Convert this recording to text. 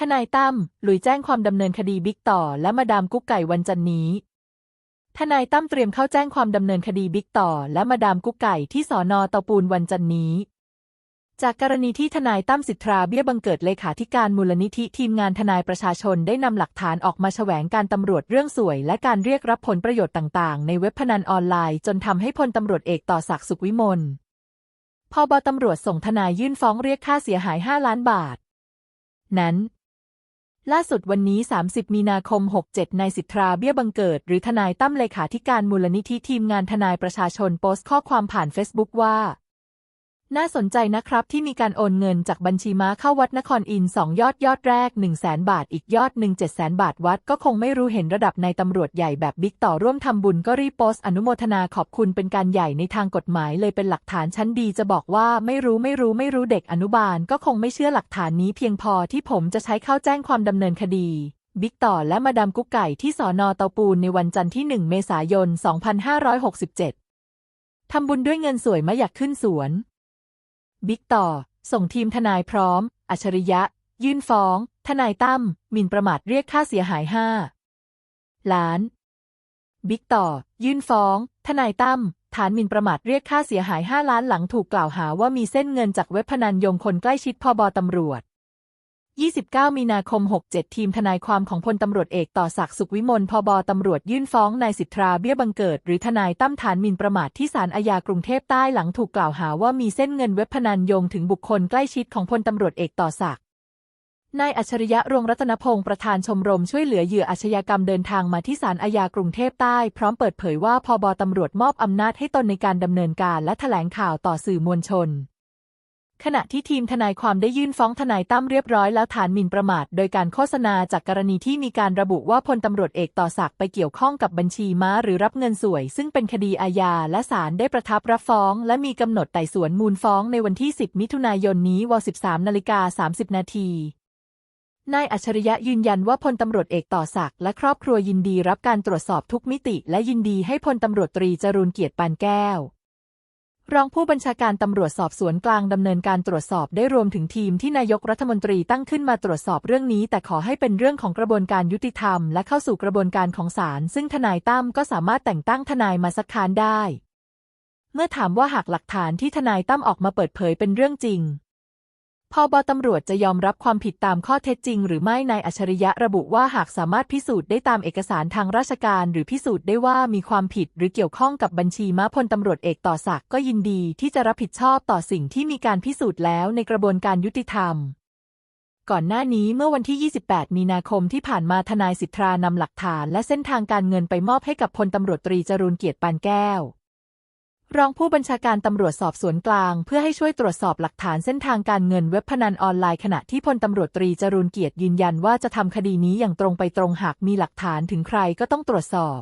ทนายตั้มลุยแจ้งความดำเนินคดีบิ๊กต่อ และมาดามกุ๊กไก่วันจันนี้ ทนายตั้มเตรียมเข้าแจ้งความดำเนินคดีบิ๊กต่อ และมาดามกุ๊กไก่ที่สอนอเตาปูนวันจันนี้ จากกรณีที่ทนายตั้มสิทธาเบี้ยบังเกิดเลขาธิการมูลนิธิทีมงานทนายประชาชนได้นำหลักฐานออกมาแฉวงการตำรวจเรื่องสวย และการเรียกรับผลประโยชน์ต่างๆ ในเว็บพนันออนไลน์จนทำให้พลตำรวจเอกต่อศักดิ์สุขวิมลพบตำรวจส่งทนายยื่นฟ้องเรียกค่าเสียหาย 5 ล้านบาท นั้น ล่าสุดวันนี้ 30 มีนาคม 67 นายสิทธาเบี้ยบังเกิด หรือทนายตั้มเลขาธิการมูลนิธิทีมงานทนายประชาชนโพสต์ข้อความผ่านเฟซบุ๊กว่า น่าสนใจนะครับที่มีการโอนเงินจากบัญชีม้าเข้าวัดนครอินสองยอดยอดแรก 1 0 0 0 0แบาท อีกยอดหนึ่งเจ็ดแสนบาทวัดก็คงไม่รู้เห็นระดับในตำรวจใหญ่แบบบิ๊กต่อร่วมทำบุญก็รีโพส์อนุโมทนาขอบคุณเป็นการใหญ่ในทางกฎหมายเลยเป็นหลักฐานชั้นดีจะบอกว่าไม่รู้ไม่รู้ไม่รู้เด็กอนุบาล ก็คงไม่เชื่อหลักฐานนี้เพียงพอที่ผมจะใช้เข้าแจ้งความดำเนินคดีบิ๊กต่อและมาดามกุ๊กไก่ที่สอนอเตาปูนในวันจันทร์ที่ 1 เมษายน 2567 ทำบุญด้วยเงินสวยมาอยากขึ้นสวน บิ๊กต่อ ส่งทีมทนายพร้อม อัจฉริยะ ยื่นฟ้อง ทนายตั้มหมิ่นประมาทเรียกค่าเสียหายห้าล้าน บิ๊กต่อ ยื่นฟ้อง ทนายตั้มฐานหมิ่นประมาทเรียกค่าเสียหาย 5 ล้านหลังถูกกล่าวหาว่ามีเส้นเงินจากเว็บพนันยงคนใกล้ชิดพอบตำรวจ 29 มีนาคม 67 ทีมทนายความของพลตำรวจเอกต่อศักดิ์สุขวิมลพบตำรวจยื่นฟ้องนายสิทธาเบี้ยบังเกิด หรือทนายตั้มฐานมินประมาทที่ศาลอาญากรุงเทพใต้หลังถูกกล่าวหาว่ามีเส้นเงินเว็บพนันโยงถึงบุคคลใกล้ชิดของพลตำรวจเอกต่อศักดิ์นายอัจฉริยะรวงรัตนพงศ์ประธานชมรมช่วยเหลือเหยื่ออาชญากรรมเดินทางมาที่ศาลอาญากรุงเทพใต้ พร้อมเปิดเผยว่าพบตำรวจมอบอำนาจให้ตนในการดำเนินการและแถลงข่าวต่อสื่อมวลชน ขณะที่ทีมทนายความได้ยื่นฟ้องทนายตั้มเรียบร้อยแล้วฐานหมิ่นประมาท โดยการโฆษณาจากกรณีที่มีการระบุว่าพลตำรวจเอกต่อศักดิ์ไปเกี่ยวข้องกับบัญชีม้าหรือรับเงินสวย ซึ่งเป็นคดีอาญาและศาลได้ประทับรับฟ้อง และมีกำหนดไต่สวนมูลฟ้องในวันที่ 10 มิถุนายนนี้ว13นาฬิกา30 นาทีนายอัจฉริยะยืนยันว่าพลตำรวจเอกต่อศักดิ์และครอบครัวยินดีรับการตรวจสอบทุกมิติ และยินดีให้พลตำรวจตรีจรูนเกียรติปานแก้ว รองผู้บัญชาการตำรวจสอบสวนกลางดำเนินการตรวจสอบได้รวมถึงทีมที่นายกรัฐมนตรีตั้งขึ้นมาตรวจสอบเรื่องนี้ แต่ขอให้เป็นเรื่องของกระบวนการยุติธรรม และเข้าสู่กระบวนการของศาลซึ่งทนายตั้มก็สามารถแต่งตั้งทนายมาสักค้านได้ เมื่อถามว่าหากหลักฐานที่ทนายตั้มออกมาเปิดเผยเป็นเรื่องจริง พบตำรวจจะยอมรับความผิดตามข้อเท็จจริง หรือไม่นายอัจฉริยะระบุว่าหากสามารถพิสูจน์ได้ตามเอกสารทางราชการ หรือพิสูจน์ได้ว่ามีความผิดหรือเกี่ยวข้องกับบัญชีม้าพลตำรวจเอกต่อศักดิ์ก็ยินดีที่จะรับผิดชอบต่อสิ่งที่มีการพิสูจน์แล้วในกระบวนการยุติธรรมก่อนหน้านี้เมื่อวันที่ 28 มีนาคมที่ผ่านมาทนายสิทธานำหลักฐานและเส้นทางการเงินไปมอบให้กับพลตำรวจตรีจรูนเกียรติปานแก้ว รองผู้บัญชาการตำรวจสอบสวนกลาง เพื่อให้ช่วยตรวจสอบหลักฐานเส้นทางการเงินเว็บพนันออนไลน์ขณะที่พลตำรวจตรีจรูนเกียรติยืนยันว่าจะทำคดีนี้อย่างตรงไปตรงหากมีหลักฐานถึงใครก็ต้องตรวจสอบ